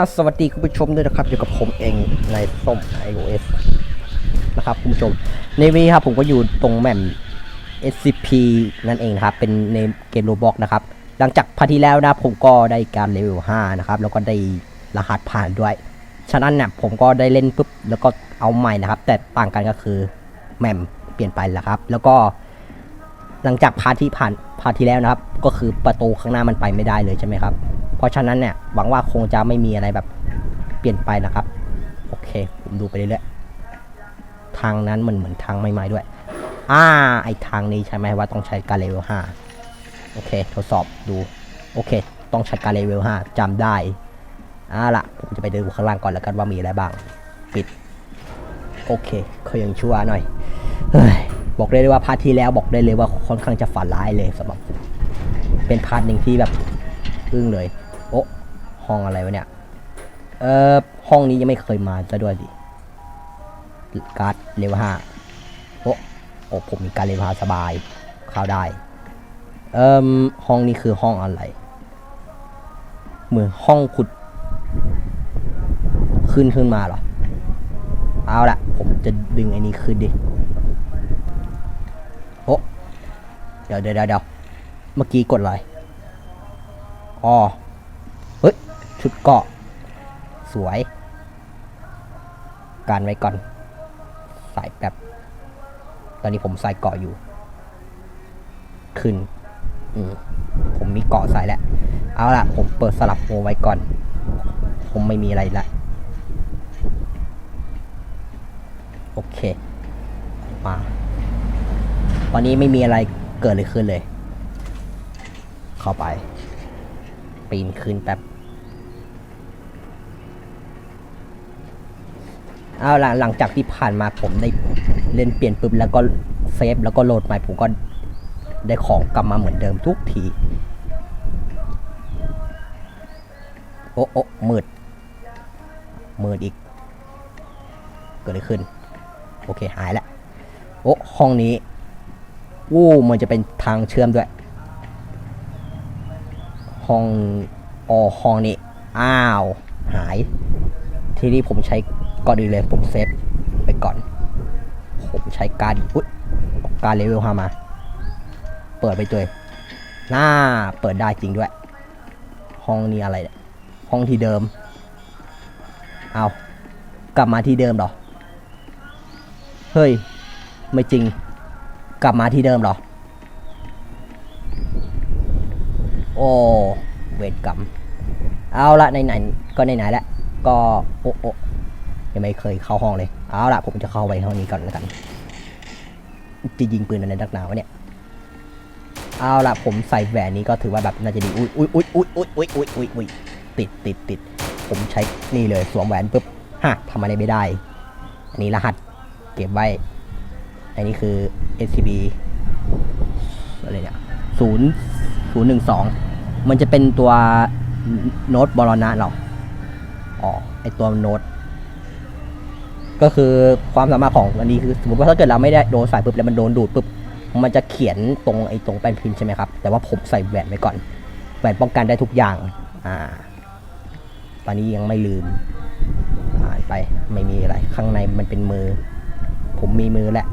เอาสวัสดีคุณผู้ชมด้วยนะครับอยู่กับผมเองในส้ม iOS นะครับคุณผู้ชม ในวันนี้ครับผมก็อยู่ตรงแหม่ม SCP นั่นเองนะครับ เป็นในเกมโรบอกนะครับ หลังจากพาร์ทที่แล้วนะผมก็ได้การเลเวล5นะครับ แล้วก็ได้รหัสผ่านด้วย ฉะนั้นเนี่ยผมก็ได้เล่นปุ๊บ แล้วก็เอาใหม่นะครับ แต่ต่างกันก็คือแหม่มเปลี่ยนไปแล้วครับ แล้วก็หลังจากพาร์ทที่ผ่านพาร์ทที่แล้วนะครับ ก็คือประตูข้างหน้ามันไปไม่ได้เลยใช่ไหมครับ เพราะฉะนั้นเนี่ยหวังว่าคงจะไม่มีอะไรแบบเปลี่ยนไปนะครับ โอเค ผมดูไปเรื่อยๆทางนั้นมันเหมือนทางใหม่ๆด้วย อ่า ไอทางนี้ใช่ไหมว่าต้องใช้การเลเวล5โอเค ทดสอบดู โอเค ต้องใช้การเลเวล5จำได้อ่าละผมจะไปดูข้างล่างก่อนแล้วกันว่ามีอะไรบ้าง ปิด โอเคเขายังชั่วหน่อยเฮ้ยบอกได้เลยว่าพาร์ทที่แล้วบอกได้เลยว่าค่อนข้างจะฝันร้ายเลยสำหรับผมเป็นพาร์ทหนึ่งที่แบบอึ้งเลย ห้องอะไรวะเนี่ย เออห้องนี้ยังไม่เคยมาซะด้วยดิ การ์ดเลเวลห้าโอ้โอ้ผมมีการดเลเวลห้าสบาย เข้าได้ เอ่มห้องนี้คือห้องอะไร เหมือนห้องขุด ขึ้นขึ้นมาเหรอ เอาละผมจะดึงไอ้นี้ขึ้นดิโอ้เดี๋ยวเดี๋ยวเดี๋ยวเมื่อกี้กดอะไรอ๋อ ชุดเกาะ สวย การไว้ก่อนใส่แบบ ตอนนี้ผมใส่เกาะอยู่ ขึ้น อืมผมมีเกาะใส่แล้ว เอาล่ะ ผมเปิดสลับโมไว้ก่อน ผมไม่มีอะไรละ โอเค มาตอนนี้ไม่มีอะไรเกิดเลยขึ้นเลย เข้าไป ปีนขึ้นแป๊บ เอาล่ะหลังจากที่ผ่านมาผมได้เล่นเปลี่ยนปุ๊บแล้วก็เซฟแล้วก็โหลดใหม่ผมก็ได้ของกลับมาเหมือนเดิมทุกที โอ้โอ้มืด มืดอีก เกิดอะไรขึ้น โอเคหายแล้ว โอ้ห้องนี้วู้มันจะเป็นทางเชื่อมด้วย ห้องอ๋อห้องนี้ อ้าว หาย ทีนี้ผมใช้ ก่อนอื่นเลยผมเซฟไปก่อน ผมใช้การอุ๊ยการเลเวลห้ามา เปิดไปตัวหน้าเปิดได้จริงด้วย ห้องนี้อะไรเนี่ยห้องที่เดิม เอากลับมาที่เดิมหรอ เฮ้ย ไม่จริง กลับมาที่เดิมหรอ โอ้ เวรกรรม เอาละไหนๆก็ไหนๆแล้วก็โอ้โอ ยังไม่เคยเข้าห้องเลย เอาล่ะ ผมจะเข้าไปห้องนี้ก่อนแล้วกัน จะยิงปืนอะไรนักหนาวะเนี่ย เอาล่ะ ผมใส่แหวนนี้ก็ถือว่าแบบน่าจะดี อุ้ยอุ้ยอุ้ยอุ้ยอุ้ยอุ้ยอุ้ยอุ้ยอุ้ยติดติดติด ผมใช้นี่เลยสวมแหวนปุ๊บฮะทำอะไรไม่ได้ อันนี้รหัสเก็บไว้ อันนี้คือ SCB อะไรเนี่ยศูนย์ศูนย์หนึ่งสองมันจะเป็นตัวโน้ตบอลนะเราอ๋อ ไอตัวโน้ต ก็คือความสามารถของอันนี้คือสมมติว่าถ้าเกิดเราไม่ได้โดนใส่ปุ๊บแล้วมันโดนดูดปุ๊บมันจะเขียนตรงไอ้ตรงแป้นพิมพ์ใช่ไหมครับ แต่ว่าผมใส่แหวนไว้ก่อนแหวนป้องกันได้ทุกอย่างอ่าตอนนี้ยังไม่ลืมหายไปไม่มีอะไร ข้างในมันเป็นมือ ผมมีมือแหละ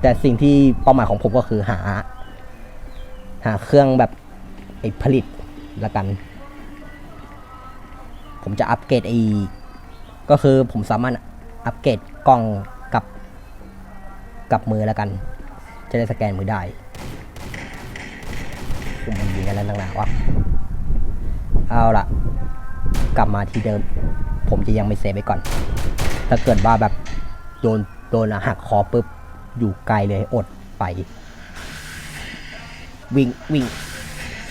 แต่สิ่งที่เป้าหมายของผมก็คือหา หาเครื่องแบบไอ้ผลิตละกัน ผมจะอัปเกรดไอ้ก็คือผมสามารถ อัปเกรดกล้องกับกับมือแล้วกัน จะได้สแกนมือได้ผมมันยิงกันแล้วต่างๆวะเอาล่ะ กลับมาที่เดิม ผมจะยังไม่เซฟไว้ก่อน ถ้าเกิดว่าแบบโดนโดนหักคอปุ๊บ อยู่ไกลเลยอดไป วิ่งวิ่ง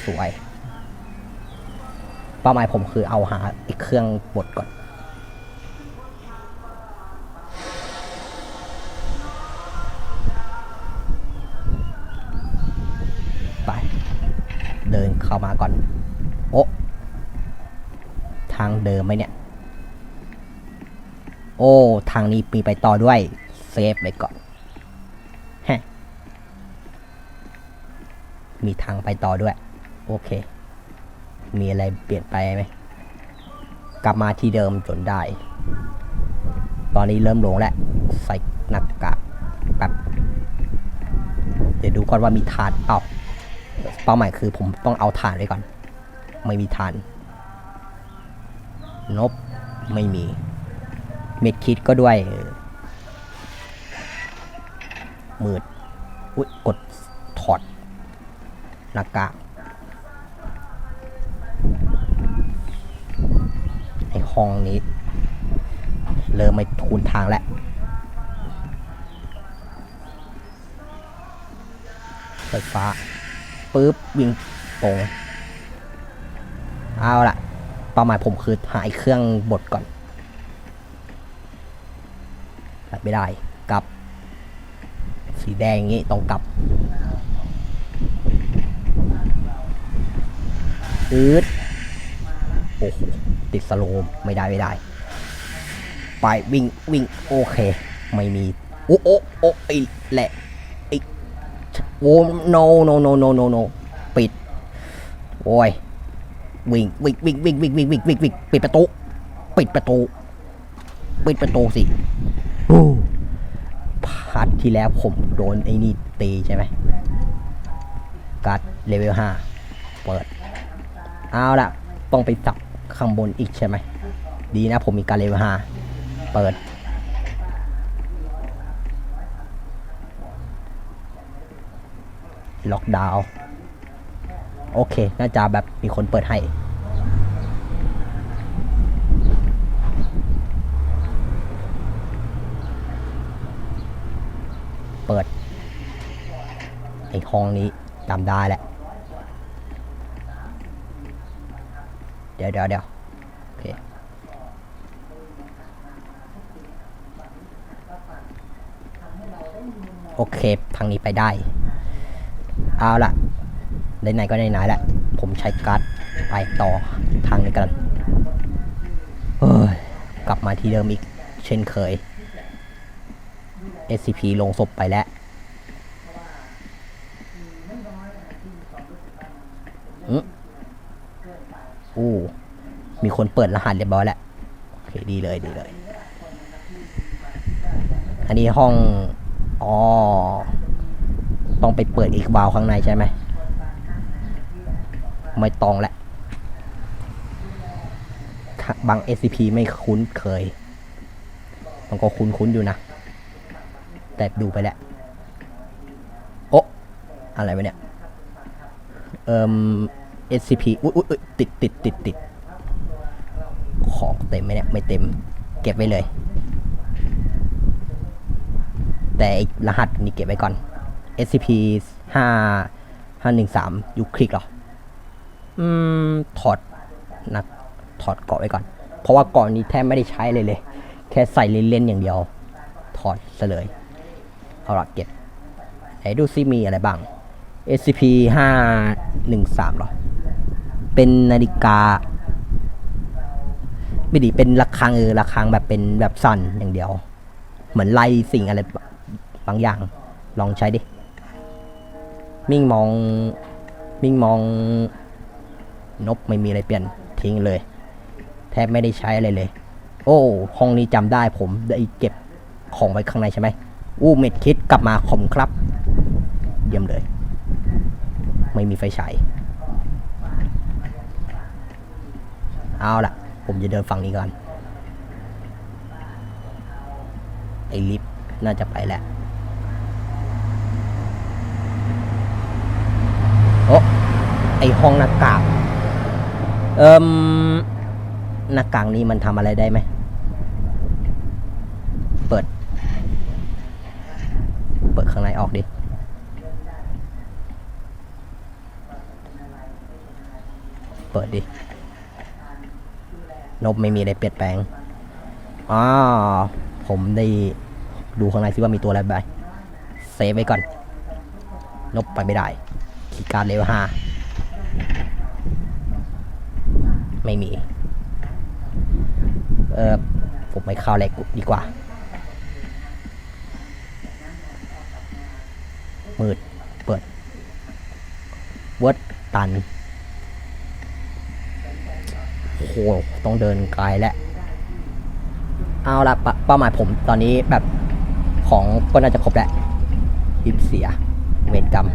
สวยเป้าหมายผมคือเอาหาอีกเครื่องบดก่อน เดิมไหมเนี่ย โอ้ ทางนี้มีไปต่อด้วย เซฟไปก่อนฮะมีทางไปต่อด้วย โอเค มีอะไรเปลี่ยนไปไหม กลับมาที่เดิมจนได้ ตอนนี้เริ่มหลงแล้ว ใส่หน้ากากแบบเดี๋ยวดูก่อนว่ามีฐานเปล่าเป้าหมายคือผมต้องเอาฐานไว้ก่อน ไม่มีฐาน นบไม่มี เม็ดคิดก็ด้วยมืดอุ๊ยกดถอดหน้ากากไอห้องนี้ เริ่มไม่ทุนทางแล้วไฟฟ้าปุ๊บ วิ่งตรง เอาละ เป้าหมายผมคือหายเครื่องบดก่อนกลับไม่ได้กลับ สีแดงอย่างงี้ต้องกลับอืดโอ้โหติดสโลมไม่ได้ไม่ได้ ไปวิ่งวิ่งโอเค ไม่มี โอ้โอ้โอ้ไอแหละไอโอ้ no no no no no no ปิด โอ้ย วิ่งวิ่งวิ่งวิ่งวิ่งวิ่งวิ่งวิ่งวิ่งปิดประตูปิดประตูปิดประตูสิโอ้พาร์ทที่แล้วผมโดนไอ้นี่ตีใช่ไหมการ์ดเลเวลห้าเปิด เอาละต้องไปจับข้างบนอีกใช่ไหม ดีนะผมมีการเลเวลห้าเปิด ล็อกดาวน์ โอเค น่าจะแบบมีคนเปิดให้ เปิดไอห้องนี้จำได้แหละ เดี๋ยวเดี๋ยวเดี๋ยวโอเคโอเค ทางนี้ไปได้ เอาละ ไหนก็ไหนๆแหละ ผมใช้การ์ดไปต่อทางนี้กันเฮ้ยกลับมาที่เดิมอีกเช่นเคย SCP ลงศพไปแล้วอืมอู้ มีคนเปิดรหัสเรียบร้อยแล้ว โอเค ดีเลย ดีเลย อันนี้ห้อง อ๋อ ต้องไปเปิดอีกวาวข้างในใช่ไหม ไม่ต้องแหละ บาง SCP ไม่คุ้นเคย มันก็คุ้นๆอยู่นะ แต่ดูไปแล้ว โอะอะไรวะเนี่ย เอ่ม SCP อุ๊ยอุ๊ยติดติดติดติดของเต็มไหมเนี่ย ไม่เต็ม เก็บไว้เลย แต่รหัสนี่เก็บไว้ก่อน SCP ห้าห้าหนึ่งสามยูคลิกเหรอ อืมถอดนะถอดเกาะไว้ก่อน เพราะว่าเกาะนี้แทบไม่ได้ใช้เลยเลย แค่ใส่เล่นๆอย่างเดียว ถอดซะเลยเอาละเก็บไหนดูซิมีอะไรบ้าง SCP ห้าหนึ่งสามหรอ เป็นนาฬิกา ไม่ดีเป็นระฆังเออระฆังแบบเป็นแบบสั่นอย่างเดียว เหมือนไล่สิ่งอะไรบางอย่าง ลองใช้ดิ มิ่งมอง มิ่งมอง นบไม่มีอะไรเปลี่ยนทิ้งเลย แทบไม่ได้ใช้อะไรเลย โอ้ห้องนี้จำได้ผมได้เก็บของไว้ข้างในใช่ไหมอู้เม็ดคิดกลับมาขมครับ เยี่ยมเลย ไม่มีไฟฉายเอาล่ะ ผมจะเดินฝั่งนี้ก่อน ไอ้ลิฟต์น่าจะไปแล้วโอ้ไอห้องหน้ากาก เอิมหน้ากากนี้มันทำอะไรได้ไหม เปิด เปิดข้างในออกดิ เปิดดิ นบไม่มีอะไรเปลี่ยนแปลงอ๋อผมได้ดูข้างในซิว่ามีตัวอะไรบ้างเซฟไว้ก่อน นบไปไม่ได้คีการเลเวลห้า ไม่มี เออผมไม่เข้าแลกดีกว่า มืด เปิดเวิร์ดตัน โอ้โห ต้องเดินไกลแล้วเอาละเป้าหมายผมตอนนี้แบบของก็น่าจะครบแล้วริบเสีย เวรกรรม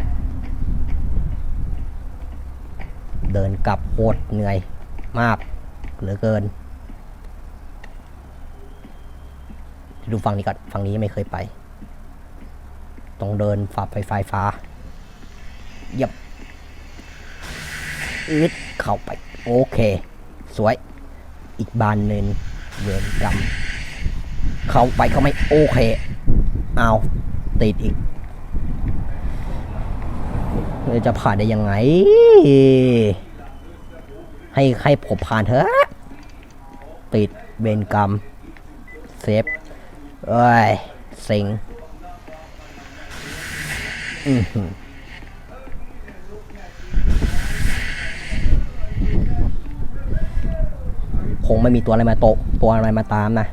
เดินกลับโคตรเหนื่อย มากเหลือเกินดูฝั่งนี้ก่อนฝั่งนี้ยังไม่เคยไป ต้องเดินฝ่าไปไฟฟ้าเหยับอึดเข้าไป โอเค สวย อีกบานหนึ่งเวรกรรมเข้าไปเขาไม่โอเค เอาติดอีกเราจะผ่านได้ยังไง ให้ให้ผมผ่านเถอะติดเวนกรรมเซฟเอ้ยเซ็งอือหือคงไม่มีตัวอะไรมาโตตัวอะไรมาตามนะ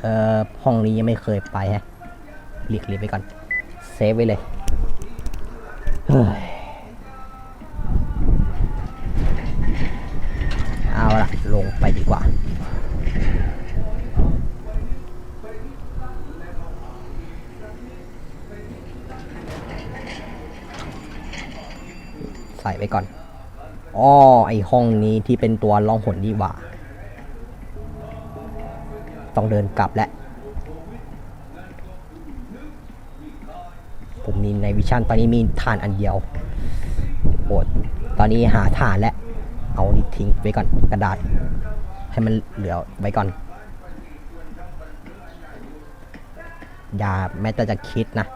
เอ่อห้องนี้ยังไม่เคยไปฮะหลีกเลี่ยงไปก่อน เซฟไว้เลยเอาละลงไปดีกว่าใส่ไปก่อนอ้อไอห้องนี้ที่เป็นตัวล่องหนนี่หว่า ต้องเดินกลับแหล้วผมมีในวิชั่นตอนนี้มีฐานอันเดียวโอดตอนนี้หาฐานแล้วเอานี่ทิ้งไว้ก่อนกระดาษ ให้มันเหลือไว้ก่อน อย่าแม้แต่จะคิดนะ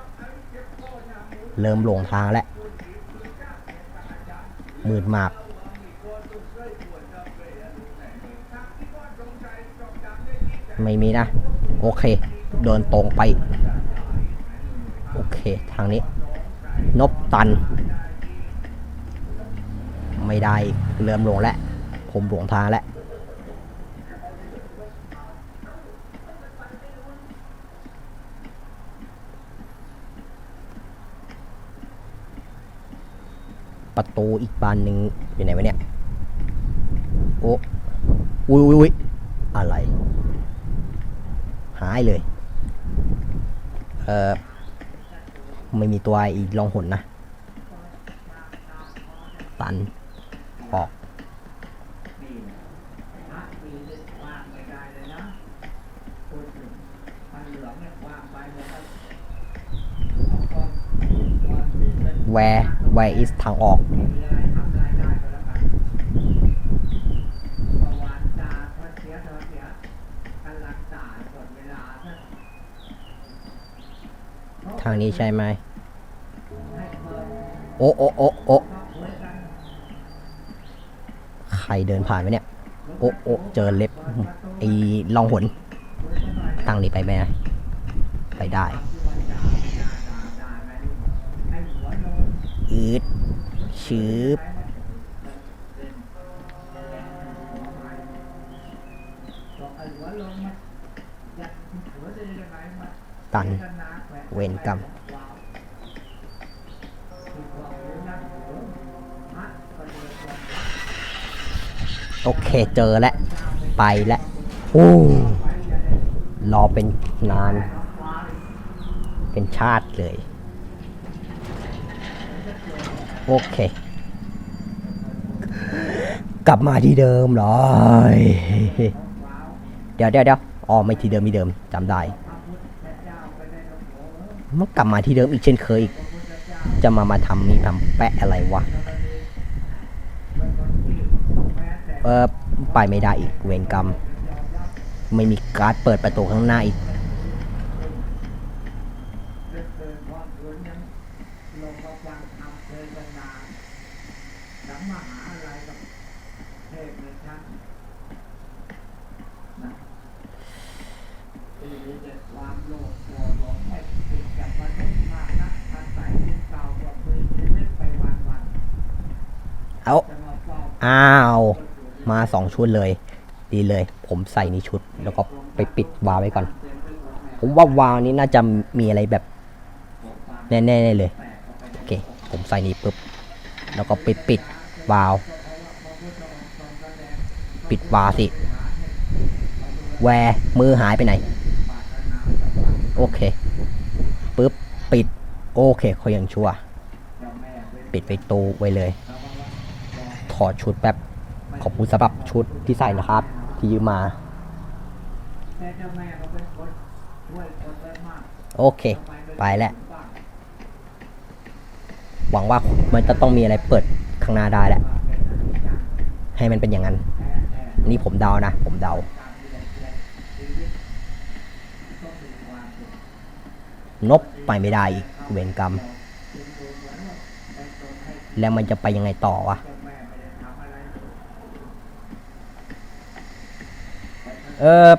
เริ่มหลงทางแล้วมืดมาก ไม่มีนะ โอเค เดินตรงไป โอเค ทางนี้ นบตัน ไม่ได้เริ่มหลงแล้ว ผมหลงทางแล้วประตูอีกบานหนึ่งอยู่ไหนวะเนี่ย โอ้อุ้ยอุ้ยอยายเลย เออไม่มีตัวอีกลองหนนะ ตัน ออก where where is ทางออก ทางนี้ใช่ไหมโอ้โอ้โอ้โอ้ใครเดินผ่านไหมเนี่ย โอ้โอ้เจอเล็บไอ้ลองหนทางนี้ไปไหมไปได้อืดชืบ เวนกรรม โอเคเจอแล้ว ไปแล้วโอ้รอเป็นนาน เป็นชาติเลย โอเค กลับมาที่เดิมเหรอ เดี๋ยวเดี๋ยวเดี๋ยวอ๋อไม่ที่เดิมที่เดิมจำได้ มันกลับมาที่เดิมอีกเช่นเคยอีก จะมามาทำมีทำแปะอะไรวะ เออไปไม่ได้อีกเวรกรรม ไม่มีการ์ดเปิดประตูข้างหน้าอีก เอาอ้าว มาสองชุดเลย ดีเลย ผมใส่ในชุด แล้วก็ไปปิดวาวไว้ก่อน ผมว่าวาวนี้น่าจะมีอะไรแบบ แน่ๆเลย โอเค ผมใส่นี้ปุ๊บ แล้วก็ไปปิดวาล์วปิดวาวสิแวร์มือหายไปไหน โอเคปุ๊บ ปิด โอเคเขายังชั่ว ปิดไปตูไว้เลย ถอดชุดแป๊บ ขอบคุณสำหรับชุดที่ใส่นะครับ ที่ยืมมา โอเค ไปแล้ว หวังว่ามันจะต้องมีอะไรเปิดข้างหน้าได้แหละ ให้มันเป็นอย่างนั้น นี่ผมเดานะ ผมเดา นบไปไม่ได้อีกเวรกรรม แล้วมันจะไปยังไงต่อวะ เออ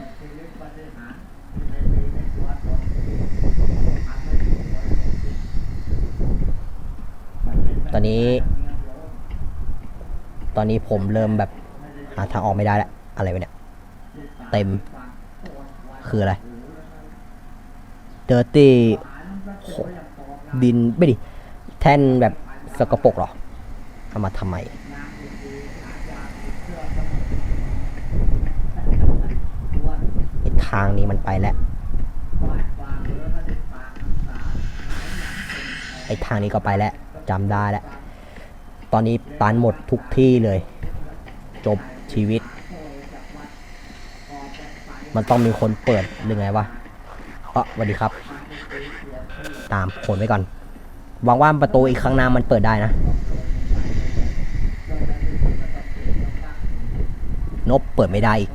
ตอนนี้ ตอนนี้ผมเริ่มแบบหาทางออกไม่ได้แล้วอะไรวะเนี่ย เต็ม คืออะไรเดอร์ตี้ดิน ไม่ดิ แท่นแบบสกปรกหรอเอามาทำไม ไอ้ ทางนี้มันไปแล้วไอ้ทางนี้ก็ไปแล้วจำได้แล้ว ตอนนี้ตันหมดทุกที่เลย จบชีวิต มันต้องมีคนเปิดหรือไงวะก็สวัสดีครับ ตามผลไว้ก่อนหวังว่าประตูอีกข้งหน้ามันเปิดได้นะ นบเปิดไม่ได้อีก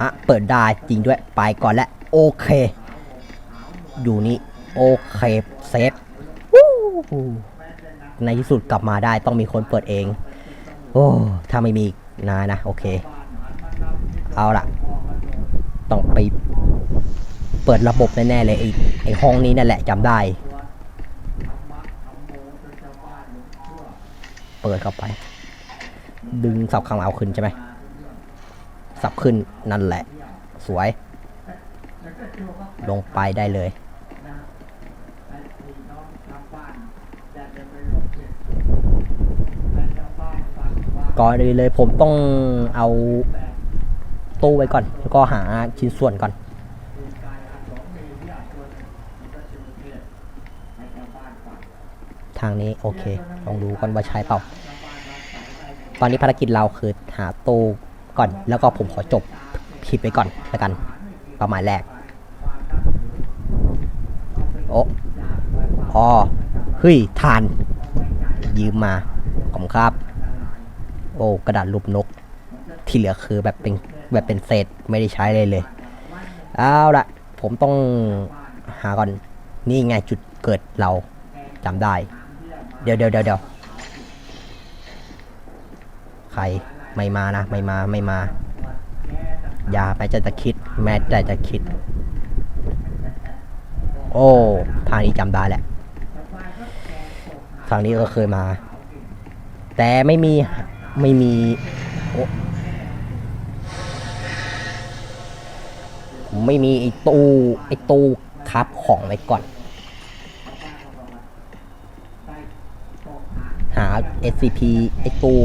อะเปิดได้จริงด้วยไปก่อนแล้วโอเค อยู่นี่โอเคเซฟในที่สุดกลับมาได้ต้องมีคนเปิดเอง โอ้ถ้าไม่มีนานะ โอเค เอาล่ะต้องไปเปิดระบบแน่ๆเลยไอ้ไอ้ห้องนี้นั่นแหละจำได้ เปิดเข้าไป ดึงเสับข้างเอาขึ้นใช่ไหม สับขึ้นนั่นแหละ สวย ลงไปได้เลย ก่อนอื่นเลยผมต้องเอาตู้ไว้ก่อน แล้วก็หาชิ้นส่วนก่อนทางนี้โอเค ลองดูก่อนว่าใช้เปล่า ตอนนี้ภารกิจเราคือหาตู้ ก่อน แล้วก็ผมขอจบคลิปไว้ก่อนแล้วกัน ประมาณแรก โอ้อ๋อเฮ้ยทาน ยืมมาขอบคุณครับ โอ้กระดาษรูปนก ที่เหลือคือแบบเป็นแบบเป็นเศษไม่ได้ใช้เลยเลย เอาละผมต้องหาก่อน นี่ไงจุดเกิดเราจำได้ เดี๋ยวเดี๋ยวเดี๋ยวเดี๋ยวใคร ไม่มานะ ไม่มาไม่มา อย่าไปจะจะคิด แม้แต่จะคิด โอ้ทางนี้จำได้แหละ ทางนี้ก็เคยมา แต่ไม่มีไม่มีไม่มีไอ้ตู้ไอ้ตู้คับของไว้ก่อน หา SCP ไอ้ตู้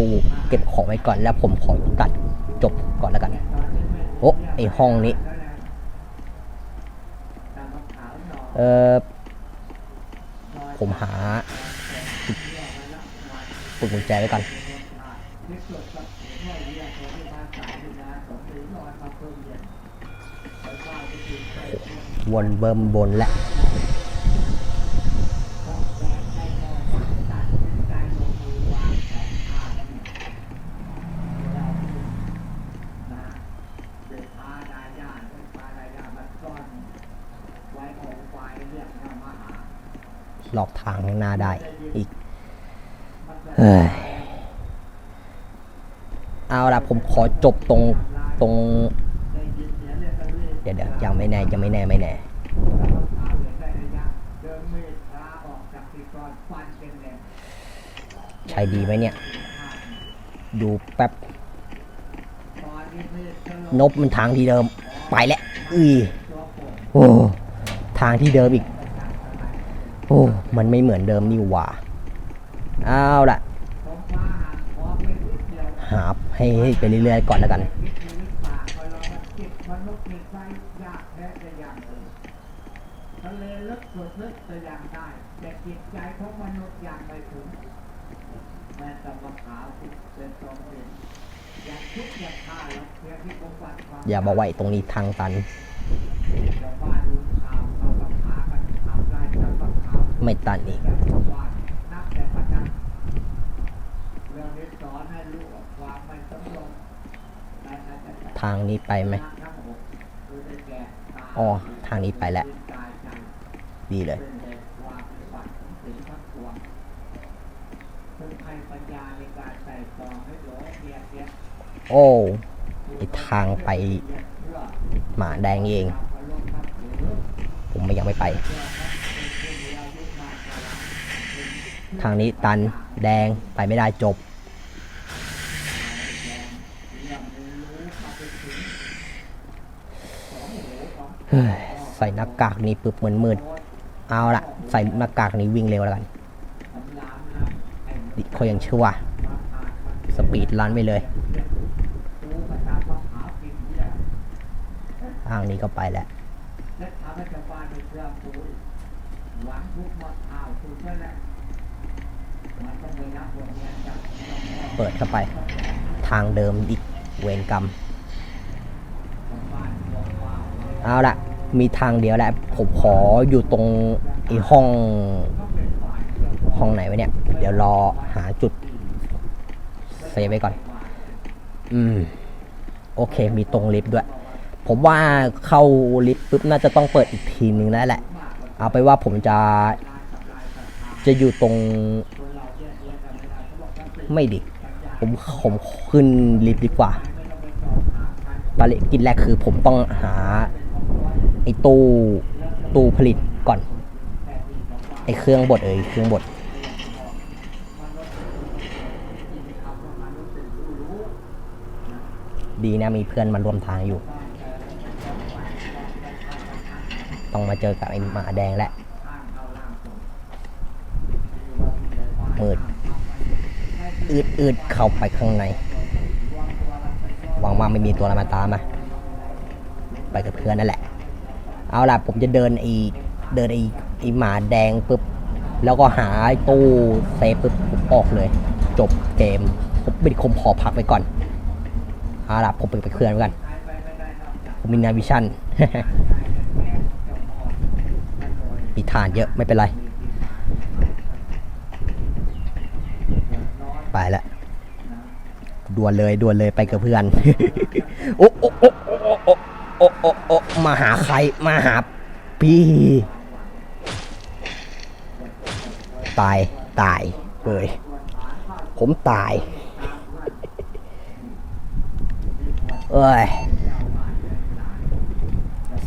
เก็บของไว้ก่อนแล้วผมขอตัดจบก่อนแล้วกัน โอ้ไอห้องนี้ เออผมหาปุกกุญแจไว้ก่อนวนเบิ่มบนแหละ หลอกทางข้างหน้าได้อีกเฮ้ยเอาละผมขอจบตรงตรง เดี๋ยวเดี๋ยวยังไม่แน่ยังไม่แน่ไม่แน่ใช้ดีไหมเนี่ย ดูแป๊บ นบมันทางที่เดิม ไปแล้วอือโอ้ทางที่เดิมอีกโอ้ มันไม่เหมือนเดิมนี่หว่า เอาละหาให้ไปเรื่อยๆก่อนแล้วกัน อย่าบอกว่าตรงนี้ทางตัน ไม่ตันอีกทางนี้ไปไหมอ๋อ ทางนี้ไปแล้ว ดีเลยโอ้ทางไปหมาแดงเอง ผมไม่ยังไม่ไป ทางนี้ตันแดงไปไม่ได้จบ ใส่หน้ากากนี้ปึ๊บเหมือนมืด เอาละใส่หน้ากากนี้วิ่งเร็วแล้วกันตำรามนะไอ้ดิเขายังชั่ว สปีดรันไปเลยทางนี้ก็ไปแล้วและทำให้ชาวบ้านในเรื่องปูนหวังทุกมะขาวสุดนั่นแหละ เปิดเข้าไป ทางเดิมอีกเวรกรรม เอาละมีทางเดียวแหละ ผมขออยู่ตรงไอ้ห้อง ห้องไหนวะเนี่ย เดี๋ยวรอหาจุดเซฟไว้ก่อน อืม โอเค มีตรงลิฟต์ด้วย ผมว่าเข้าลิฟต์ปุ๊บน่าจะต้องเปิดอีกทีนึงแล้วแหละ เอาไปว่าผมจะ จะอยู่ตรง ไม่ดิผมผมขึ้นลิฟต์ดีกว่าภารกิจแรกคือผมต้องหาไอ้ตู้ตู้ผลิตก่อน ไอ้เครื่องบดเอ่ยเครื่องบดดีนะมีเพื่อนมาร่วมทางอยู่ ต้องมาเจอกับไอ้หมาแดงแหล้วมืด อืดอืดเข้าไปข้างในหวังว่าไม่มีตัวอะไรมาตามมาไปกับเพื่อนนั่นแหละ เอาล่ะผมจะเดินอ้เดินอ้ไอ้หมาแดงปุ๊บ แล้วก็หาตู้เซฟปุ๊บผมออกเลย จบเกม ผมเป็นคมขอพักไปก่อน เอาล่ะผมไปกับเพื่อนกัน ผมมีนาวิชั่นมีฐานเยอะไม่เป็นไร ไปล้วด่วนเลยด่วนเลยไปกับเพื่อนโอ้โอ้โอ้โอ้โอ้โอ้โอ้มาหาใครมาหาพี่ตายตายเลยผมตายเอ้ย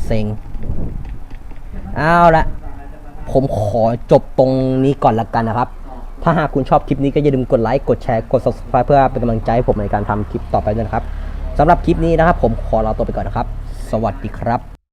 เซ็งเอาละผมขอจบตรงนี้ก่อนละกันนะครับ ถ้าหากคุณชอบคลิปนี้ก็อย่าลืมกดไลค์ กดแชร์ กด subscribe เพื่อเป็นกำลังใจให้ผมในการทำคลิปต่อไปด้วยนะครับสำหรับคลิปนี้นะครับผมขอลาตัวไปก่อนนะครับ สวัสดีครับ